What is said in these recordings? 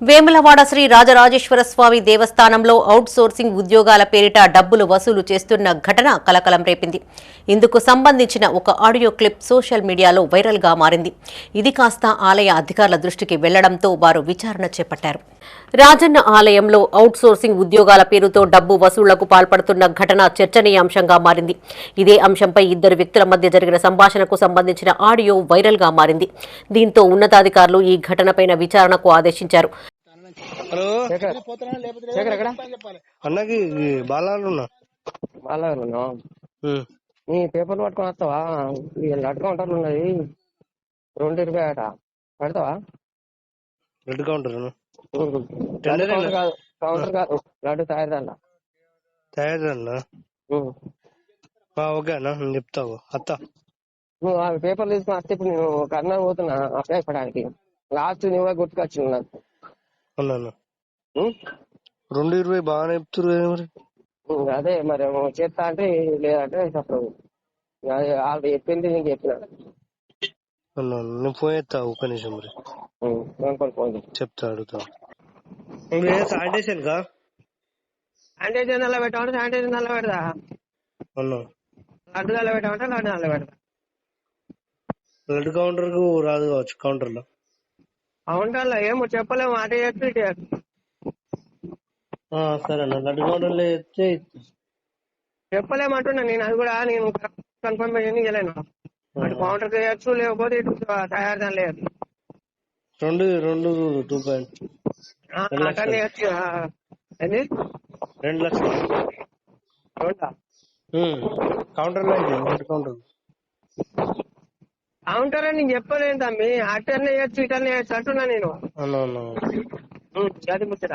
వేములవాడ శ్రీ రాజరాజేశ్వర స్వామి దేవస్థానంలో out sourcing ఉద్యోగాల పేరిట డబ్బులు వసూలు చేస్తున్న ఘటన కలకలం రేపింది. ఇందుకు సంబంధించిన ఒక ఆడియో క్లిప్ సోషల్ మీడియాలో వైరల్గా మారింది. ఇది కాస్త ఆలయ అధికారుల దృష్టికి వెళ్ళడంతో వారు విచారణ చేపట్టారు. రాజన్న ఆలయంలో అవుట్ సోర్సింగ్ ఉద్యోగాల పేరుతో డబ్బు వసూళ్ళకు పాల్పడుతున్న ఘటన చర్చనీయాంశంగా మారింది. ఇదే అంశంపై ఇద్దరు వ్యక్తుల మధ్య జరిగిన సంభాషణకు సంబంధించిన ఆడియో వైరల్గా మారింది. దీంతో ఉన్నతాధికారులు ఈ ఘటనపైన విచారణకు ఆదేశించారు. అన్నకి నీ పేపర్లు పట్టుకొని వస్తావా? రెండు ఇరవై అట పెడతావా? Red counter laddu tender counter కాదు కౌంటర్ కాదు. లడ్డు తయారు తయారు అన్న ఓకే అన్న నేను చెప్తావు అత్త. నువ్వు ఆ పేపర్లు తీసుకొని వస్తే ఇప్పుడు నేను కర్నూలు పోతున్నా అప్లై చేయడానికి లాస్ట్ నువ్వే గుర్తుకొచ్చింది నాకు? అన్నాను ఉం? రెండు ఇరవై బాగానే చెప్తురు మరి. అదే మరి చేస్తా అంటే లేదంటే అప్పుడు అదే వాళ్ళు చెప్పింది నేను చెప్పిన. అన్నాను నేను ఫోన్ ఎత్తా ఒక్క నిమిషం చేయి. చెప్తా అడుగుతా శానిటేషన్ కా శానిటైజర్ నల్ల పెట్టమంటే శానిటైజర్ నల్ల పెడదా అన్నా లడ్డు నల్ల పెట్టమంటే లడ్డు నల్ల పెడతా రెడ్ కౌంటర్కు రాదు కావచ్చు కౌంటర్లో. కౌంటర్లో ఏమో చెప్పలేము చేయొచ్చు ఆ, సరే అన్న రెడ్ కౌంటర్లో ఎత్తే చెప్పలేమంటున్నా నేను అది కూడా నేను కన్ఫర్మేషన్ ఇవ్వలేను అటు కౌంటర్ చేయొచ్చు లేకపోతే ఇటు తయారు లేదు రెండు రెండు టూ పాయింట్. రెండు లక్షలు? కౌంటర్ కౌంటర్ కౌంటర్ అని నేను చెప్పలేను తమ్మి. అటెండ్ చేయొచ్చు ఇటర్న్ చేయొచ్చు అంటున్నా నేను. అది ముచ్చట.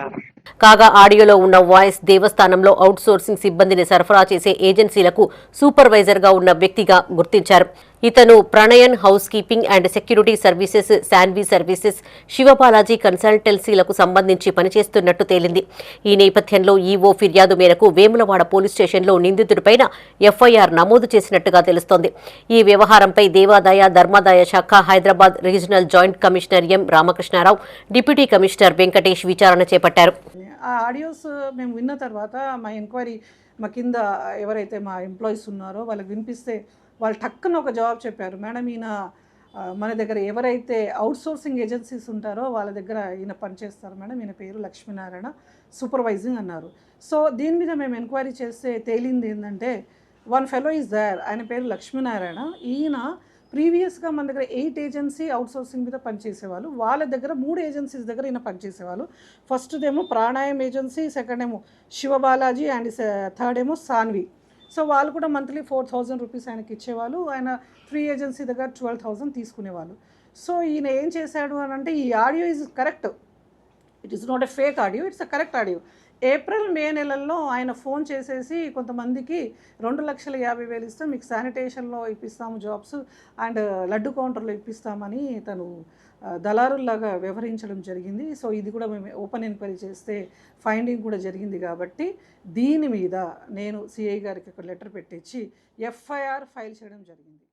కాగా ఆడియోలో ఉన్న వాయిస్ దేవస్థానంలో అవుట్ సోర్సింగ్ సిబ్బందిని సరఫరా చేసే ఏజెన్సీలకు సూపర్వైజర్గా ఉన్న వ్యక్తిగా గుర్తించారు. ఇతను Pranayan housekeeping and security services Shanvi services Shivabalaji కన్సల్టెన్సీలకు సంబంధించి పనిచేస్తున్నట్టు తేలింది. ఈ నేపథ్యంలో ఈవో ఫిర్యాదు మేరకు వేములవాడ పోలీస్ స్టేషన్లో నిందితుడిపైన ఎఫ్ఐఆర్ నమోదు చేసినట్టుగా తెలుస్తోంది. ఈ వ్యవహారంపై దేవాదాయ ధర్మాదాయ శాఖ Hyderabad regional joint commissioner M Ramakrishnarao deputy commissioner Venkatesh విచారణ చేపట్టారు. ఆ ఆడియోస్ మేము విన్న తర్వాత మా ఎంక్వైరీ మా కింద ఎవరైతే మా ఎంప్లాయీస్ ఉన్నారో వాళ్ళకి వినిపిస్తే వాళ్ళు టక్కున ఒక జవాబు చెప్పారు. మేడం ఈయన మన దగ్గర ఎవరైతే అవుట్సోర్సింగ్ ఏజెన్సీస్ ఉంటారో వాళ్ళ దగ్గర ఈయన పనిచేస్తారు మేడం. ఈయన పేరు లక్ష్మీనారాయణ సూపర్వైజింగ్ అన్నారు. సో దీని మీద మేము ఎంక్వైరీ చేస్తే తేలింది ఏంటంటే వన్ ఫెలో ఇస్ దర్. ఆయన పేరు లక్ష్మీనారాయణ. ఈయన ప్రీవియస్గా మన దగ్గర ఎయిట్ ఏజెన్సీ అవుట్సోర్సింగ్ మీద పనిచేసేవాళ్ళు. వాళ్ళ దగ్గర మూడు ఏజెన్సీస్ దగ్గర ఈయన పనిచేసేవాళ్ళు. ఫస్ట్దేమో ఏమో ప్రాణాయం ఏజెన్సీ సెకండ్ ఏమో శివబాలాజీ అండ్ థర్డ్ ఏమో సాన్వి. సో వాళ్ళు కూడా మంత్లీ ఫోర్ థౌజండ్ రూపీస్ ఆయనకి ఇచ్చేవాళ్ళు. ఆయన ఫ్రీ ఏజెన్సీ దగ్గర ట్వెల్వ్ థౌజండ్ తీసుకునేవాళ్ళు. సో ఈయన ఏం చేశాడు అని అంటే ఈ audio is correct. It is not a fake audio it's a correct audio. April May నెలల్లో ఆయన ఫోన్ చేసేసి కొంతమందికి రెండు లక్షల యాభై వేలు ఇస్తే మీకు శానిటేషన్లో ఇప్పిస్తాము జాబ్స్ అండ్ లడ్డు కౌంటర్లో ఇప్పిస్తామని తను దళారుల్లాగా వ్యవహరించడం జరిగింది. సో ఇది కూడా మేము ఓపెన్ ఎంక్వైరీ చేస్తే ఫైండింగ్ కూడా జరిగింది కాబట్టి దీని మీద నేను సిఐ గారికి ఒక లెటర్ పెట్టించి ఎఫ్ఐఆర్ ఫైల్ చేయడం జరిగింది.